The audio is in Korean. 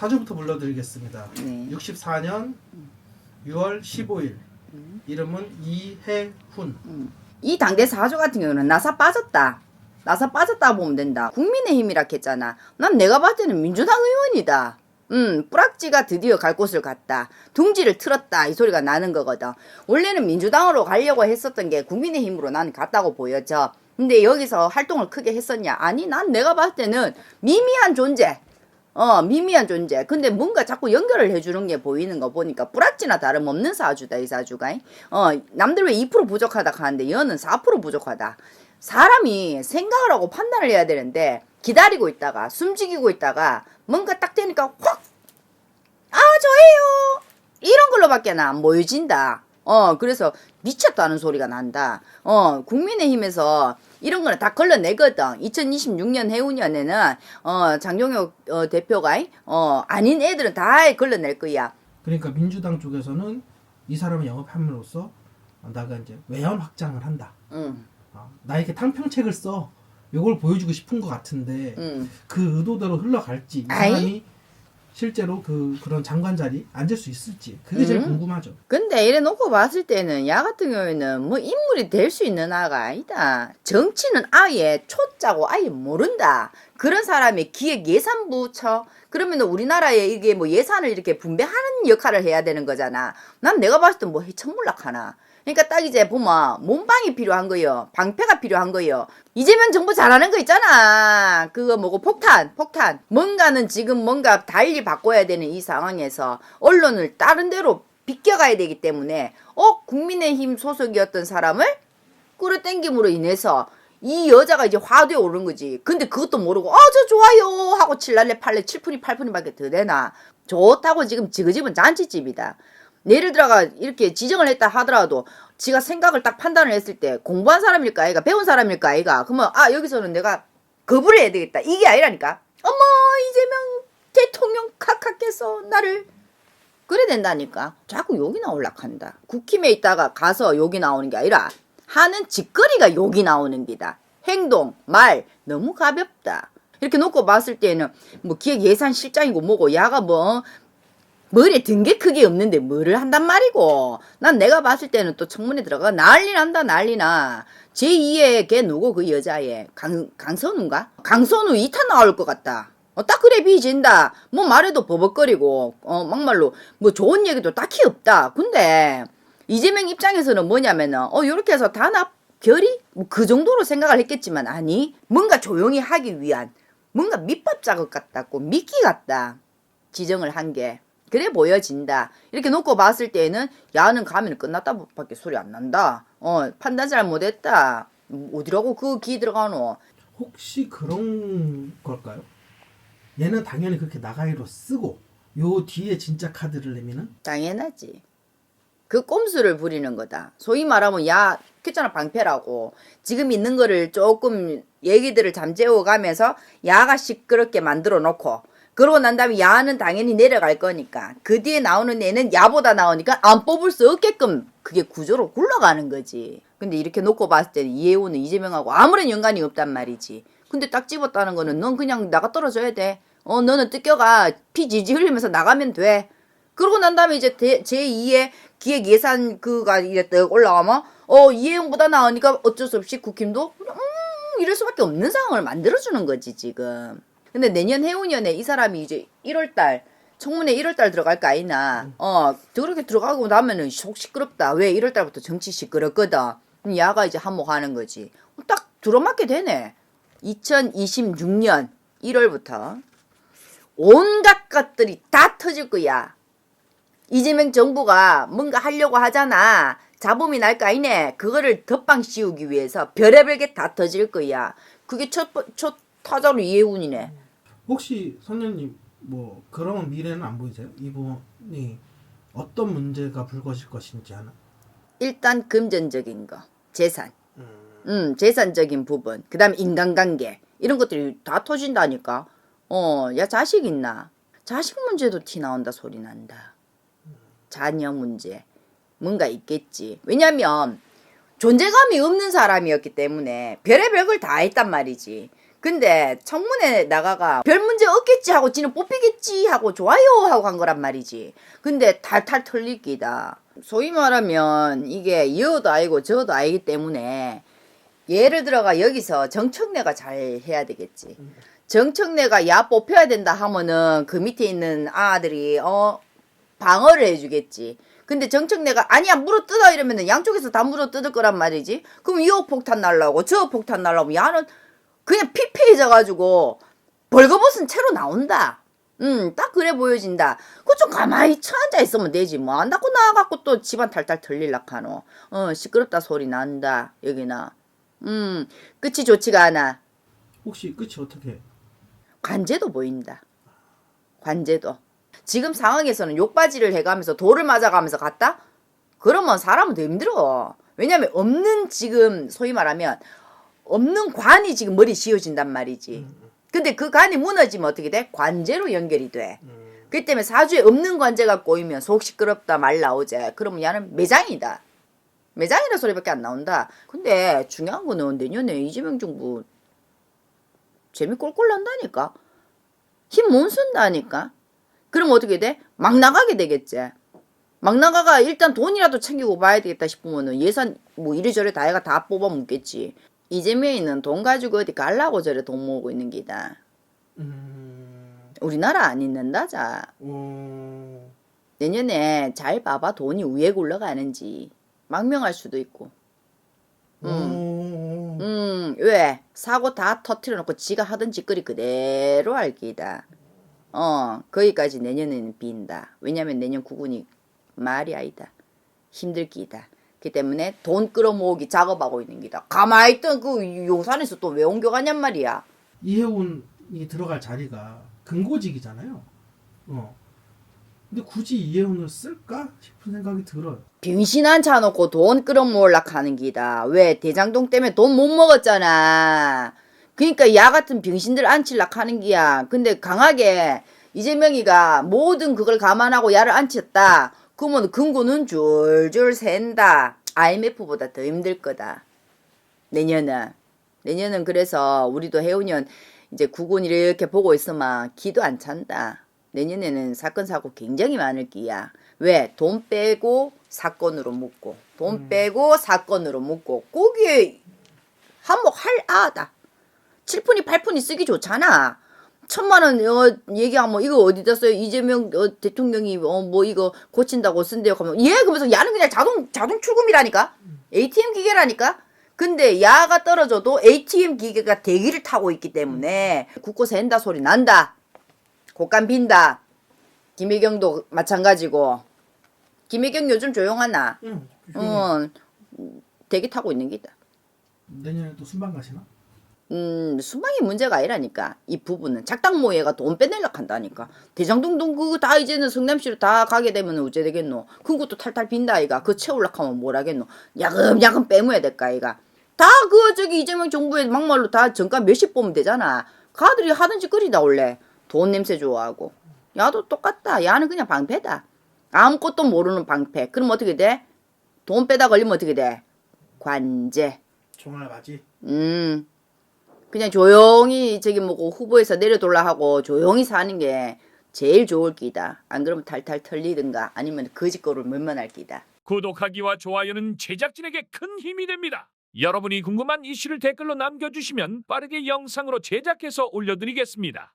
사주부터 불러드리겠습니다. 네. 64년 6월 15일 이름은 이해훈 이 당대 사주 같은 경우는 나사 빠졌다. 나사 빠졌다 보면 된다. 국민의힘이라 했잖아. 난 내가 봤을 때는 민주당 의원이다. 음, 뿌락지가 드디어 갈 곳을 갔다. 둥지를 틀었다. 이 소리가 나는 거거든. 원래는 민주당으로 가려고 했었던 게 국민의힘으로 나는 갔다고 보여져. 근데 여기서 활동을 크게 했었냐? 아니, 난 내가 봤을 때는 미미한 존재. 어, 미미한 존재. 근데 뭔가 자꾸 연결을 해주는 게 보이는 거 보니까 뿌락지나 다름없는 사주다, 이 사주가. 어, 남들 왜 2% 부족하다 하는데 얘는 4% 부족하다. 사람이 생각을 하고 판단을 해야 되는데 기다리고 있다가 숨죽이고 있다가 뭔가 딱 되니까 확! 아, 저예요! 이런 걸로밖에 안 보여진다. 어, 그래서 미쳤다는 소리가 난다. 어, 국민의힘에서 이런 거는 다 걸러내거든. 2026년 해운년에는, 어, 장종혁 어, 대표가, 어, 아닌 애들은 다 걸러낼 거야. 그러니까 민주당 쪽에서는 이 사람을 영업함으로써 나가 이제 외연 확장을 한다. 응, 아, 나에게 탕평책을 써. 요걸 보여주고 싶은 것 같은데 응. 그 의도대로 흘러갈지 이 아이? 사람이 실제로 그 그런 장관 자리 앉을 수 있을지 그게 제일 음. 궁금하죠. 근데 이래 놓고 봤을 때는 야 같은 경우에는 뭐 인물이 될 수 있는 아가 아니다. 정치는 아예 초짜고 아예 모른다. 그런 사람이 기획 예산부 쳐. 그러면 우리나라에 이게 뭐 예산을 이렇게 분배하는 역할을 해야 되는 거잖아. 난 내가 봤을 때뭐 해천물락하나. 그러니까 딱 이제 보면 몸방이 필요한 거요. 방패가 필요한 거요. 이재명 정부 잘하는 거 있잖아. 그거 뭐고 폭탄, 폭탄. 뭔가는 지금 뭔가 달리 바꿔야 되는 이 상황에서 언론을 다른 데로 비껴가야 되기 때문에 어 국민의힘 소속이었던 사람을 끌어당김으로 인해서 이 여자가 이제 화두에 오른 거지. 근데 그것도 모르고 아 저 좋아요 하고 칠날래 팔래 칠푼이 팔푼이밖에 더 되나. 좋다고 지금 지그집은 잔치집이다. 예를 들어가 이렇게 지정을 했다 하더라도 지가 생각을 딱 판단을 했을 때 공부한 사람일까 아이가 배운 사람일까 아이가. 그러면 아 여기서는 내가 거부를 해야 되겠다. 이게 아니라니까. 어머 이재명 대통령 카카께서 나를 그래 된다니까. 자꾸 욕이 나올라 한다. 국힘에 있다가 가서 욕이 나오는 게 아니라 하는 짓거리가 욕이 나오는 기다. 행동 말 너무 가볍다. 이렇게 놓고 봤을 때는 뭐 기획 예산 실장이고 뭐고 야가 뭐 머리에 든 게 크게 없는데 뭐를 한단 말이고. 난 내가 봤을 때는 또 청문회 들어가 난리 난다 난리 나. 제2의 걔 누구 그 여자애 강, 강선우인가? 강선우 2탄 나올 것 같다. 어, 딱 그래 비진다. 뭐 말해도 버벅거리고 어 막말로 뭐 좋은 얘기도 딱히 없다. 근데 이재명 입장에서는 뭐냐면은 어 요렇게 해서 단합 결의 뭐 그 정도로 생각을 했겠지만 아니 뭔가 조용히 하기 위한 뭔가 밑밥 작업 같다고 미끼 같다. 지정을 한게 그래 보여진다. 이렇게 놓고 봤을 때는 야는 가면 끝났다 밖에 소리 안 난다. 어 판단 잘못했다. 어디라고 그 기 들어가노? 혹시 그런 걸까요? 얘는 당연히 그렇게 나가이로 쓰고 요 뒤에 진짜 카드를 내면은? 당연하지. 그 꼼수를 부리는 거다. 소위 말하면 야 켰잖아 방패라고. 지금 있는 거를 조금 얘기들을 잠재워 가면서 야가 시끄럽게 만들어 놓고 그러고 난 다음에 야는 당연히 내려갈 거니까 그 뒤에 나오는 애는 야보다 나오니까 안 뽑을 수 없게끔 그게 구조로 굴러가는 거지. 근데 이렇게 놓고 봤을 때는 이해우는 이재명하고 아무런 연관이 없단 말이지. 근데 딱 집었다는 거는 넌 그냥 나가 떨어져야 돼 어 너는 뜯겨가. 피 지지 흘리면서 나가면 돼. 그러고 난 다음에 이제 제2의 기획 예산 그가 이제 떡 올라가면 어 이해용보다 나으니까 어쩔 수 없이 국힘도 음 이럴 수밖에 없는 상황을 만들어주는 거지 지금. 근데 내년 해운년에 이 사람이 이제 1월달 청문회 1월달 들어갈 거 아니나 어 그렇게 들어가고 나면은 속 시끄럽다 왜 1월달부터 정치 시끄럽거든. 야가 이제 한몫하는 거지. 딱 들어맞게 되네. 2026년 1월부터 온갖 것들이 다 터질 거야. 이재명 정부가 뭔가 하려고 하잖아. 잡음이 날 거 아니네. 그거를 덧방 씌우기 위해서 별의별 게 다 터질 거야. 그게 첫, 번- 첫 타자로 이해운이네. 혹시 선녀님 뭐 그런 미래는 안 보이세요? 이분이 어떤 문제가 불거질 것인지 하나. 일단 금전적인 거, 재산, 음, 음, 재산적인 부분, 그 다음에 인간관계, 이런 것들이 다 터진다니까. 어, 야, 자식 있나? 자식 문제도 티 나온다 소리 난다. 자녀 문제. 뭔가 있겠지. 왜냐면, 존재감이 없는 사람이었기 때문에 별의별 걸 다 했단 말이지. 근데 청문회 나가가 별 문제 없겠지 하고 지는 뽑히겠지 하고 좋아요 하고 간 거란 말이지. 근데 탈탈 털릴 기다. 소위 말하면 이게 여도 아니고 저도 아니기 때문에 예를 들어가 여기서 정청래가 잘 해야 되겠지. 정청래가 야 뽑혀야 된다 하면은 그 밑에 있는 아들이 어 방어를 해주겠지. 근데 정청래가 아니야 물어 뜯어 이러면은 양쪽에서 다 물어 뜯을 거란 말이지. 그럼 이 폭탄 날라오고 저 폭탄 날라오면 야는 그냥 피폐해져가지고 벌거벗은 채로 나온다. 음, 딱 그래 보여진다. 그거 좀 가만히 처앉아 있으면 되지. 뭐, 안 닫고 나와갖고 또 집안 탈탈 털릴락 하노. 어, 시끄럽다 소리 난다. 여기나. 음, 끝이 좋지가 않아. 혹시 끝이 어떻게? 해? 관제도 보인다. 관제도. 지금 상황에서는 욕바지를 해가면서 돌을 맞아가면서 갔다? 그러면 사람은 더 힘들어. 왜냐면 없는 지금 소위 말하면 없는 관이 지금 머리 씌워진단 말이지. 근데 그 관이 무너지면 어떻게 돼? 관제로 연결이 돼. 음, 그 때문에 사주에 없는 관제가 꼬이면 속 시끄럽다 말 나오제. 그러면 얘는 매장이다. 매장이라 소리밖에 안 나온다. 근데 중요한 거는 내년에 이재명 정부 재미 꼴꼴 난다니까. 힘 못 쓴다니까. 그럼 어떻게 돼? 막 나가게 되겠지. 막 나가가 일단 돈이라도 챙기고 봐야 되겠다 싶으면은 예산 뭐 이리저리 다 해가 다 뽑아 묻겠지. 이재명이는 돈 가지고 어디 갈라고 저래 돈 모으고 있는 기다. 음, 우리나라 안 있는다자. 어, 내년에 잘 봐봐 돈이 위에 굴러가는지 망명할 수도 있고. 음, 음, 왜? 사고 다 터트려 놓고 지가 하던 짓거리 그대로 할기다. 어, 거기까지 내년에는 빈다. 왜냐면 내년 구군이 말이 아니다. 힘들기다. 그 때문에 돈 끌어모으기 작업하고 있는 기다. 가만히 있던 그 요산에서 또 왜 옮겨가냔 말이야. 이해운이 들어갈 자리가 금고직이잖아요. 어. 근데 굳이 이해운을 쓸까 싶은 생각이 들어요. 빙신 한 차 놓고 돈 끌어모으려 하는 기다. 왜? 대장동 때문에 돈 못 먹었잖아. 그러니까 야 같은 병신들 앉힐락 하는 기야. 근데 강하게 이재명이가 모든 그걸 감안하고 야를 앉혔다. 그러면 금고는 줄줄 샌다. IMF보다 더 힘들 거다. 내년은. 내년은 그래서 우리도 해운년 이제 구군 이렇게 보고 있으면 기도 안 찬다. 내년에는 사건 사고 굉장히 많을 기야. 왜? 돈 빼고 사건으로 묶고 돈 빼고 사건으로 묶고 거기에 한몫 할 아다. 7푼이 8푼이 쓰기 좋잖아. 천만 원 어, 얘기하면 이거 어디다 써요? 이재명 어, 대통령이 어, 뭐 이거 고친다고 쓴대요. 하면 예 그러면서 야는 그냥 자동 자동 출금이라니까. ATM 기계라니까. 근데 야가 떨어져도 ATM 기계가 대기를 타고 있기 때문에 굳고서 한다 소리 난다. 곡간 빈다. 김혜경도 마찬가지고. 김혜경 요즘 조용하나? 응. 어, 대기 타고 있는 기다. 내년에 또 순방 가시나? 음, 수망이 문제가 아니라니까. 이 부분은 작당모예가 돈 빼내려고 한다니까. 대장동 돈 그거 다 이제는 성남시로 다 가게 되면 어째 되겠노? 그것도 탈탈 빈다 아이가. 그 채우려고 하면 뭘 하겠노? 야금야금 빼모야 될까 아이가. 다 그 저기 이재명 정부에 막말로 다 정가 몇십 보면 되잖아. 가들이 하든지 끓이다 원래. 돈 냄새 좋아하고. 야도 똑같다. 야는 그냥 방패다. 아무것도 모르는 방패. 그럼 어떻게 돼? 돈 빼다 걸리면 어떻게 돼? 관제. 종알 맞이. 음. 그냥 조용히 저기 뭐고 후보에서 내려돌라 하고 조용히 사는 게 제일 좋을 기다. 안 그러면 탈탈 털리든가 아니면 거짓거를 면면할 기다. 구독하기와 좋아요는 제작진에게 큰 힘이 됩니다. 여러분이 궁금한 이슈를 댓글로 남겨주시면 빠르게 영상으로 제작해서 올려드리겠습니다.